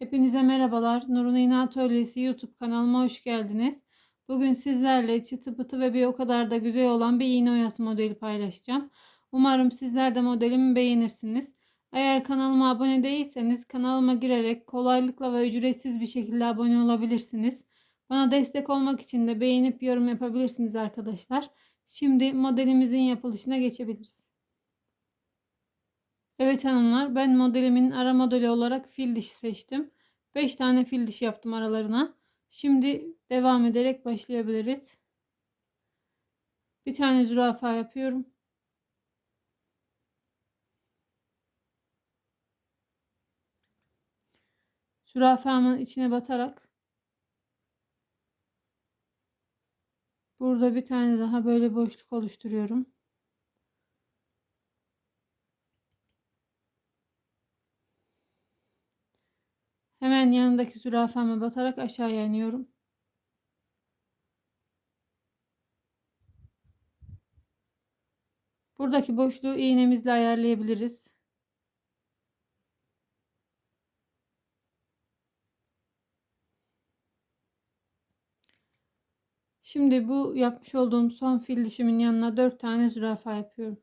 Hepinize merhabalar. Nurun İğne Atölyesi YouTube kanalıma hoş geldiniz. Bugün sizlerle çıtı pıtı ve bir o kadar da güzel olan bir iğne oyası modeli paylaşacağım. Umarım sizler de modelimi beğenirsiniz. Eğer kanalıma abone değilseniz kanalıma girerek kolaylıkla ve ücretsiz bir şekilde abone olabilirsiniz. Bana destek olmak için de beğenip yorum yapabilirsiniz arkadaşlar. Şimdi modelimizin yapılışına geçebiliriz. Evet hanımlar ben modelimin ara modeli olarak fil dişi seçtim. 5 tane fil dişi yaptım aralarına. Şimdi devam ederek başlayabiliriz. Bir tane zürafa yapıyorum. Zürafamın içine batarak burada bir tane daha böyle boşluk oluşturuyorum. Hemen yanındaki zürafama batarak aşağıya iniyorum. Buradaki boşluğu iğnemizle ayarlayabiliriz. Şimdi bu yapmış olduğum son fil dişimin yanına 4 tane zürafa yapıyorum.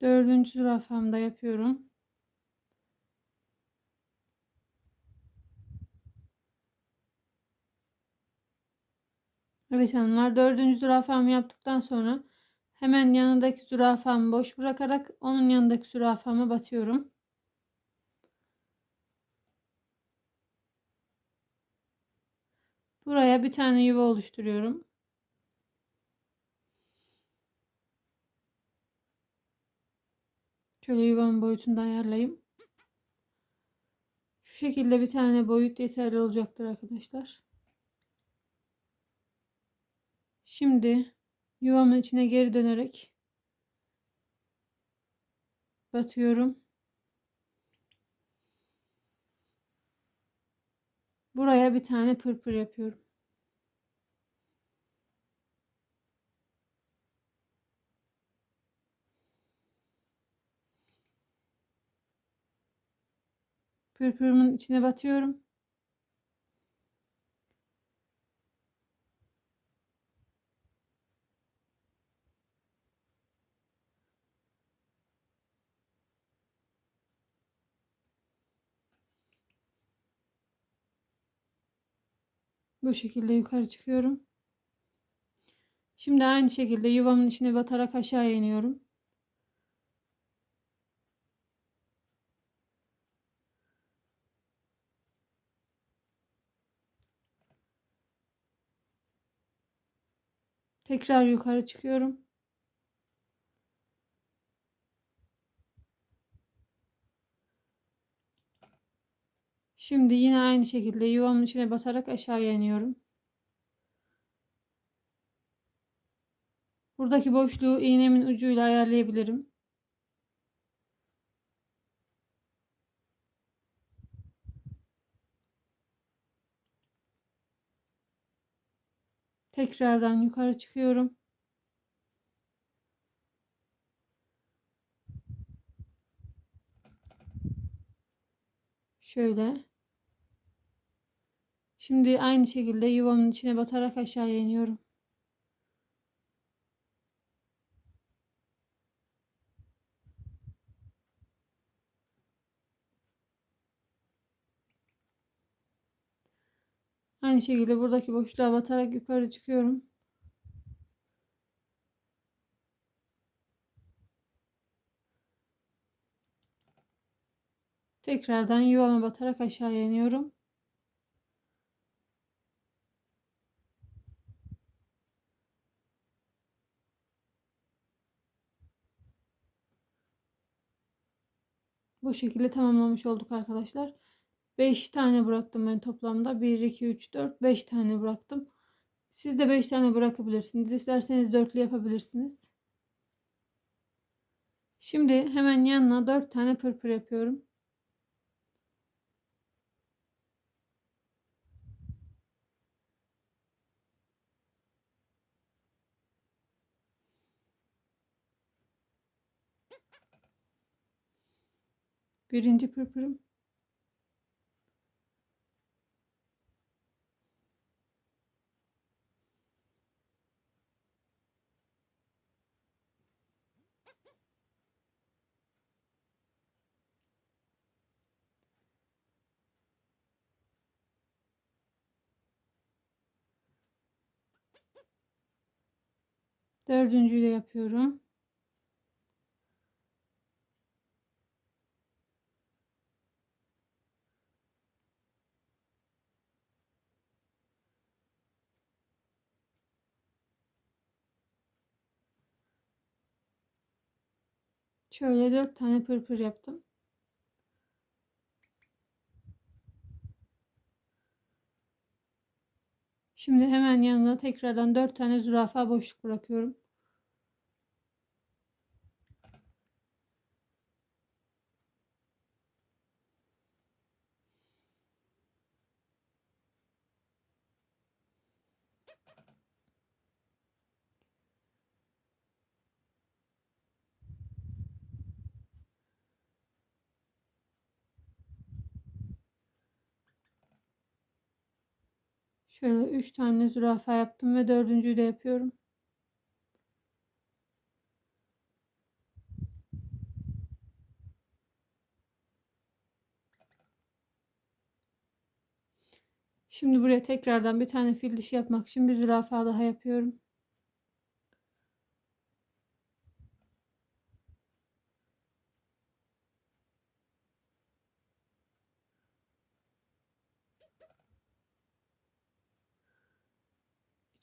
Dördüncü zürafamda yapıyorum. Evet hanımlar dördüncü zürafamı yaptıktan sonra hemen yanındaki zürafamı boş bırakarak onun yanındaki zürafamı batıyorum. Buraya bir tane yuva oluşturuyorum. Şöyle yuvanın boyutunu ayarlayayım. Şu şekilde bir tane boyut yeterli olacaktır arkadaşlar. Şimdi yuvamın içine geri dönerek batıyorum. Buraya bir tane pırpır yapıyorum. Pırpırımın içine batıyorum. Bu şekilde yukarı çıkıyorum. Şimdi aynı şekilde yuvamın içine batarak aşağıya iniyorum. Tekrar yukarı çıkıyorum. Şimdi yine aynı şekilde yuvamın içine batarak aşağıya iniyorum. Buradaki boşluğu iğnemin ucuyla ayarlayabilirim. Tekrardan yukarı çıkıyorum. Şöyle. Şimdi aynı şekilde yuvamın içine batarak aşağıya iniyorum. Aynı şekilde buradaki boşluğa batarak yukarı çıkıyorum. Tekrardan yuvama batarak aşağıya iniyorum. Bu şekilde tamamlamış olduk arkadaşlar. 5 tane bıraktım ben toplamda. 1, 2, 3, 4, 5 tane bıraktım. Siz de 5 tane bırakabilirsiniz. İsterseniz dörtlü yapabilirsiniz. Şimdi hemen yanına 4 tane pırpır yapıyorum. Birinci pırpırım. Dördüncüyü de yapıyorum. Şöyle dört tane pırpır yaptım. Şimdi hemen yanına tekrardan dört tane zürafa boşluk bırakıyorum. Şöyle 3 tane zürafa yaptım ve dördüncüyü de yapıyorum. Şimdi buraya tekrardan bir tane fil dişi yapmak için bir zürafa daha yapıyorum.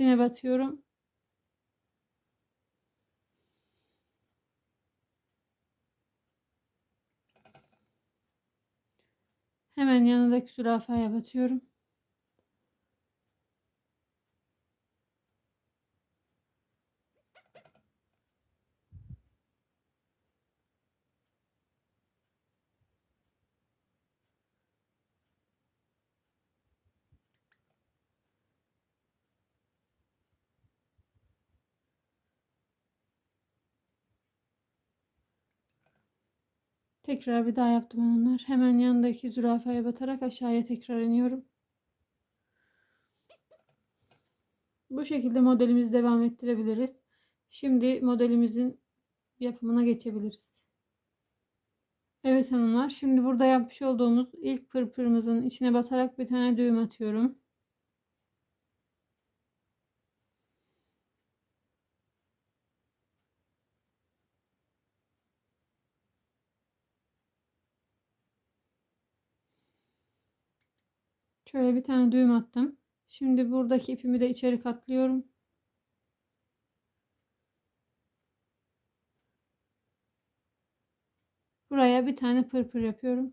İçine batıyorum. Hemen yanındaki zürafaya batıyorum. Tekrar bir daha yaptım onlar. Hemen yanındaki zürafaya batarak aşağıya tekrar iniyorum. Bu şekilde modelimizi devam ettirebiliriz. Şimdi modelimizin yapımına geçebiliriz. Evet hanımlar şimdi burada yapmış olduğumuz ilk pırpırımızın içine batarak bir tane düğüm atıyorum. Şöyle bir tane düğüm attım. Şimdi buradaki ipimi de içeri katlıyorum. Buraya bir tane pırpır yapıyorum.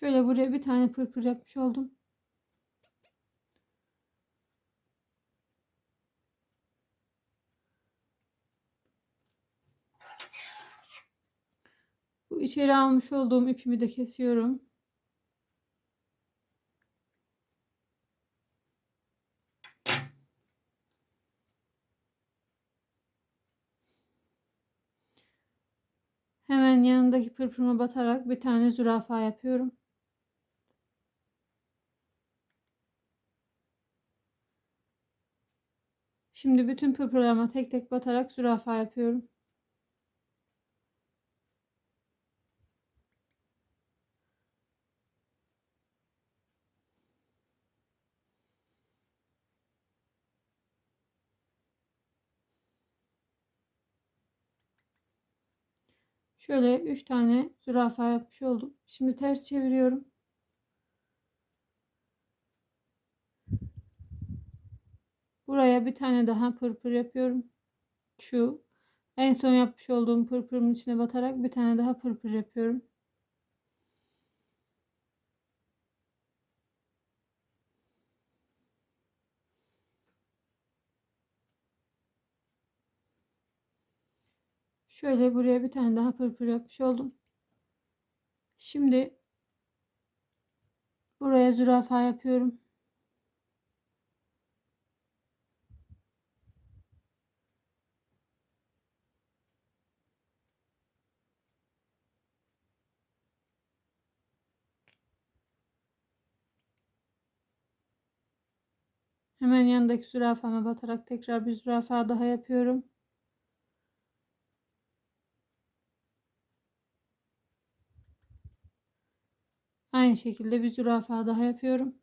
Şöyle buraya bir tane pırpır yapmış oldum. Bu içeri almış olduğum ipimi de kesiyorum. Hemen yanındaki pırpırıma batarak bir tane zürafa yapıyorum. Şimdi bütün pırpırlarıma tek tek batarak zürafa yapıyorum. Şöyle 3 tane zürafa yapmış oldum. Şimdi ters çeviriyorum. Buraya bir tane daha pırpır yapıyorum. Şu en son yapmış olduğum pırpırın içine batarak bir tane daha pırpır yapıyorum. Şöyle buraya bir tane daha pırpır yapmış oldum. Şimdi buraya zürafa yapıyorum. Hemen yanındaki zürafama batarak tekrar bir zürafa daha yapıyorum. Aynı şekilde bir zürafa daha yapıyorum.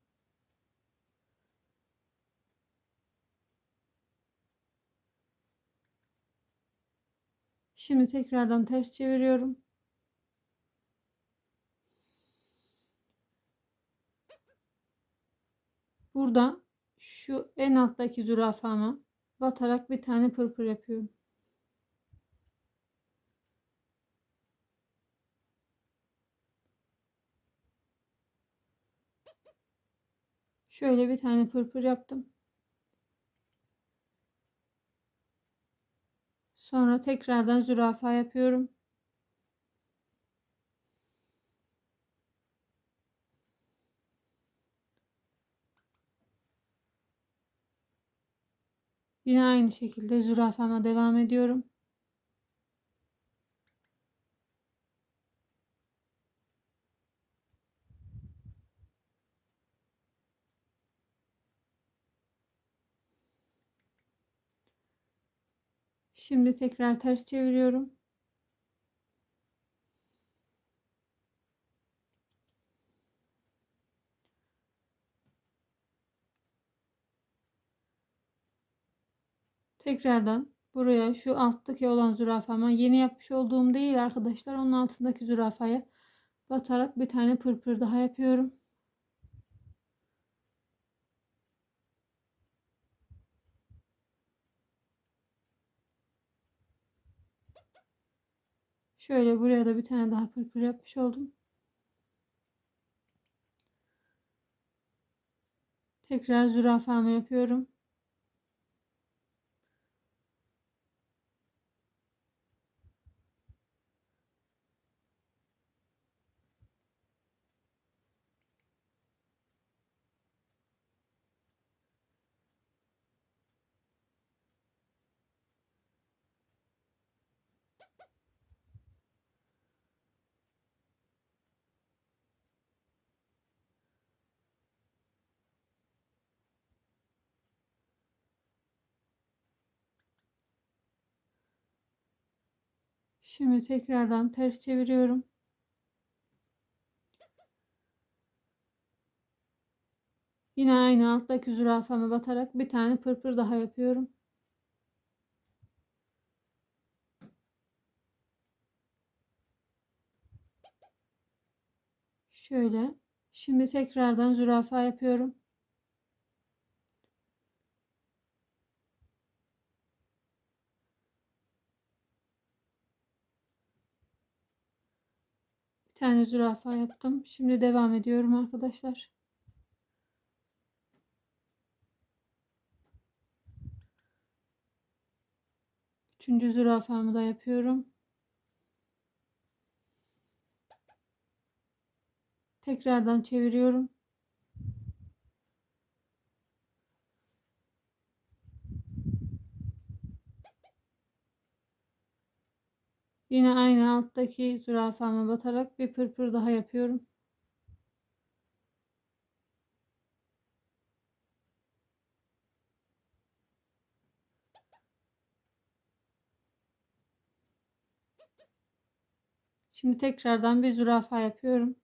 Şimdi tekrardan ters çeviriyorum. Burada şu en alttaki zürafama batarak bir tane pırpır yapıyorum. Şöyle bir tane pırpır yaptım. Sonra tekrardan zürafa yapıyorum. Yine aynı şekilde zürafama devam ediyorum. Şimdi tekrar ters çeviriyorum. Tekrardan buraya şu alttaki olan zürafama yeni yapmış olduğum değil arkadaşlar. Onun altındaki zürafaya batarak bir tane pırpır daha yapıyorum. Şöyle buraya da bir tane daha pırpır yapmış oldum. Tekrar zürafamı yapıyorum. Şimdi tekrardan ters çeviriyorum. Yine aynı alttaki zürafama batarak bir tane pırpır daha yapıyorum. Şöyle. Şimdi tekrardan zürafa yapıyorum. Tane zürafa yaptım. Şimdi devam ediyorum arkadaşlar. Üçüncü zürafamı da yapıyorum. Tekrardan çeviriyorum. Yine aynı alttaki zürafama batarak bir pırpır daha yapıyorum. Şimdi tekrardan bir zürafa yapıyorum.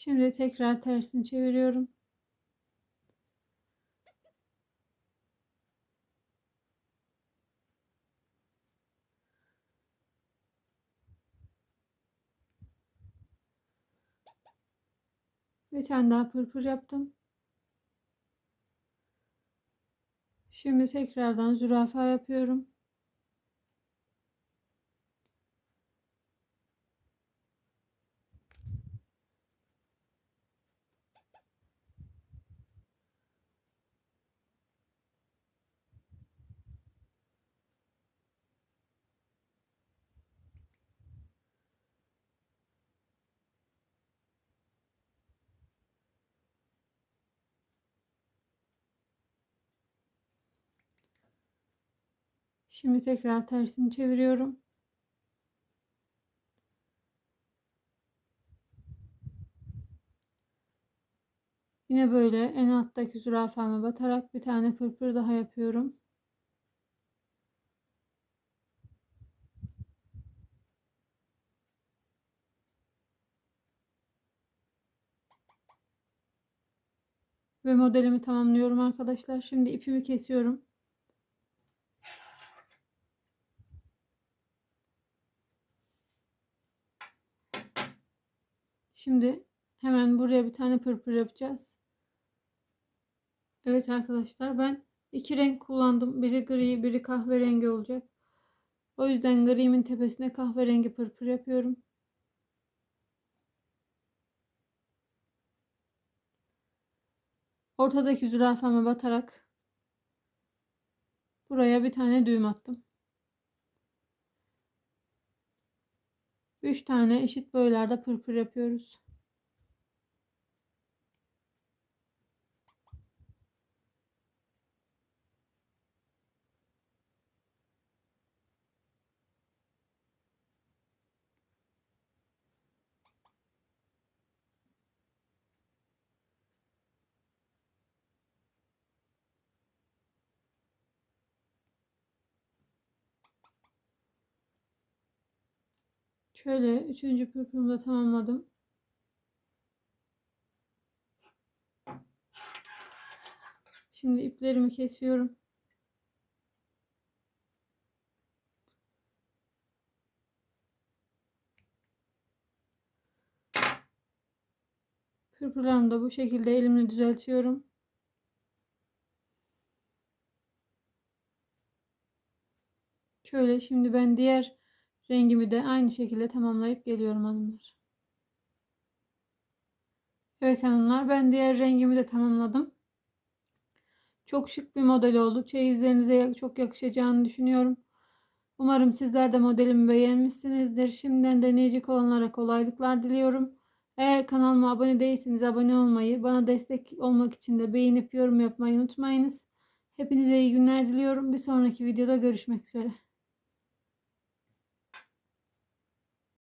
Şimdi tekrar tersini çeviriyorum. Bir tane daha pırpır yaptım. Şimdi tekrardan zürafa yapıyorum. Şimdi tekrar tersini çeviriyorum. Yine böyle en alttaki zürafama batarak bir tane pırpır daha yapıyorum. Ve modelimi tamamlıyorum arkadaşlar. Şimdi ipimi kesiyorum. Şimdi hemen buraya bir tane pırpır yapacağız. Evet arkadaşlar ben iki renk kullandım. Biri gri biri kahverengi olacak. O yüzden grimin tepesine kahverengi pırpır yapıyorum. Ortadaki zürafama batarak buraya bir tane düğüm attım. 3 tane eşit boylarda pırpır yapıyoruz. Şöyle üçüncü pırpırımı da tamamladım. Şimdi iplerimi kesiyorum. Pırpırlarımı da bu şekilde elimle düzeltiyorum. Şöyle şimdi ben diğer rengimi de aynı şekilde tamamlayıp geliyorum hanımlar. Evet hanımlar ben diğer rengimi de tamamladım. Çok şık bir model oldu. Çeyizlerinize çok yakışacağını düşünüyorum. Umarım sizler de modelimi beğenmişsinizdir. Şimdiden deneyecek olanlara kolaylıklar diliyorum. Eğer kanalıma abone değilseniz abone olmayı, bana destek olmak için de beğenip yorum yapmayı unutmayınız. Hepinize iyi günler diliyorum. Bir sonraki videoda görüşmek üzere.